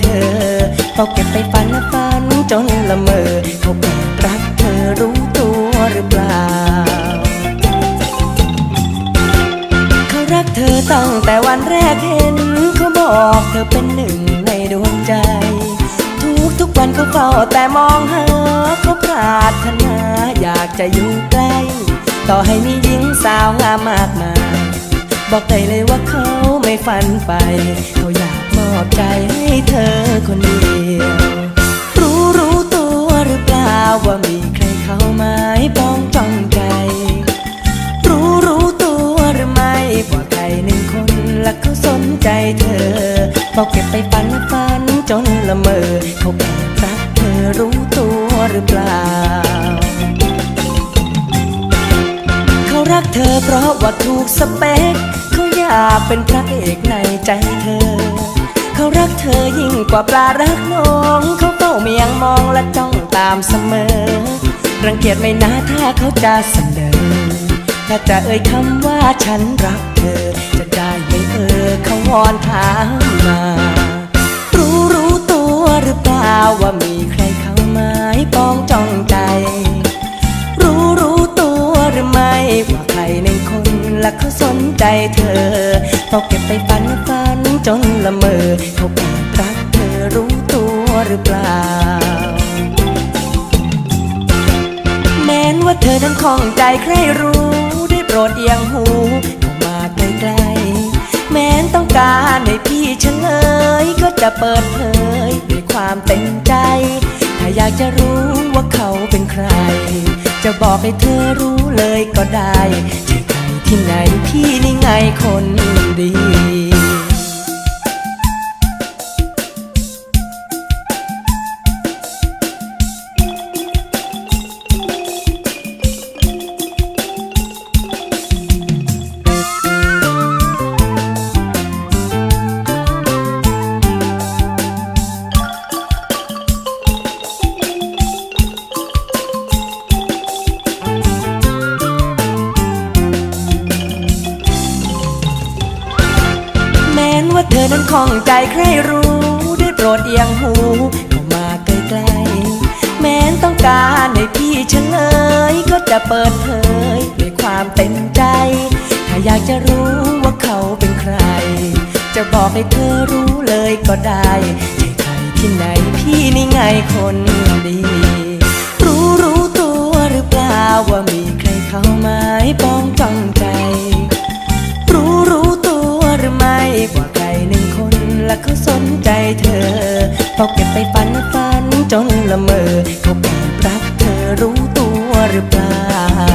เธอต้องเก็บไปฝันและฝันจนละเมอเขาแอบรักเธอรู้ตัวหรือเปล่า เขารักเธอตั้งแต่วันแรกเห็น เขาบอกเธอเป็นหนึ่งในดวงใจ ทุกทุกวันเขาเฝ้าแต่มองหาเขาปรารถนาอยากจะอยู่ใกล้ ต่อให้มีหญิงสาวงามมากมายบอกได้เลยว่าเขาไม่ฝันไปเขาอยาก อบใจให้เธอคนเดียว รู้รู้ตัวหรือเปล่าว่ามีใครเข้ามาให้ปองจ้องใจ รู้รู้ตัวหรือไม่ว่าใครหนึ่งคนละเขาสนใจเธอบอกเก็บไปฝันฝันจนละเมอเขาแอบรักเธอรู้ตัวหรือเปล่าเขารักเธอเพราะว่าถูกสเปคเขาอยากเป็นพระเอกในใจเธอ เขารักเธอยิ่งกว่าปลารักน้อง เขาเฝ้าเมียงมองและจ้องตามเสมอ รังเกียจไม่นะถ้าเขาจะเสนอ ถ้าจะเอ่ยคำว่าฉันรักเธอ จะได้ไม่เออเขาวอนถามมา รู้รู้ตัวหรือเปล่าว่ามีใครเข้ามาให้ปองจ้องใจ รู้รู้ตัวหรือไม่ว่าใครหนึ่งคนและเขาสนใจเธอต้องเก็บไปฝันฝัน จนละเมอเขาแอบรักเธอรู้ตัวหรือเปล่า แม้นว่าเธอนั้นคล่องใจใครรู้ได้โปรดเอียงหูเข้ามาใกล้ๆแม้นต้องการให้พี่เฉลย ก็จะเปิดเผยด้วยความเต็มใจ ถ้าอยากจะรู้ว่าเขาเป็นใคร จะบอกให้เธอรู้เลยก็ได้ที่ใครที่ไหนพี่นี่ไงคนดี ว่าเธอนั้องใจใครรู้ได้โปรดเอียงหูเข้ามาใกล้ๆ แม้นต้องการให้พี่เฉลย ก็จะเปิดเผยด้วยความเต็มใจ ถ้าอยากจะรู้ว่าเขาเป็นใคร จะบอกให้เธอรู้เลยก็ได้ใครที่ไหนพี่นี่ไงคนดี รู้รู้ตัวหรือเปล่าว่ามีใครเข้ามาให้ปองใจ เขาเก็บไปฝันฝันจนละเมอเขาแอบรักเธอรู้ตัวหรือเปล่า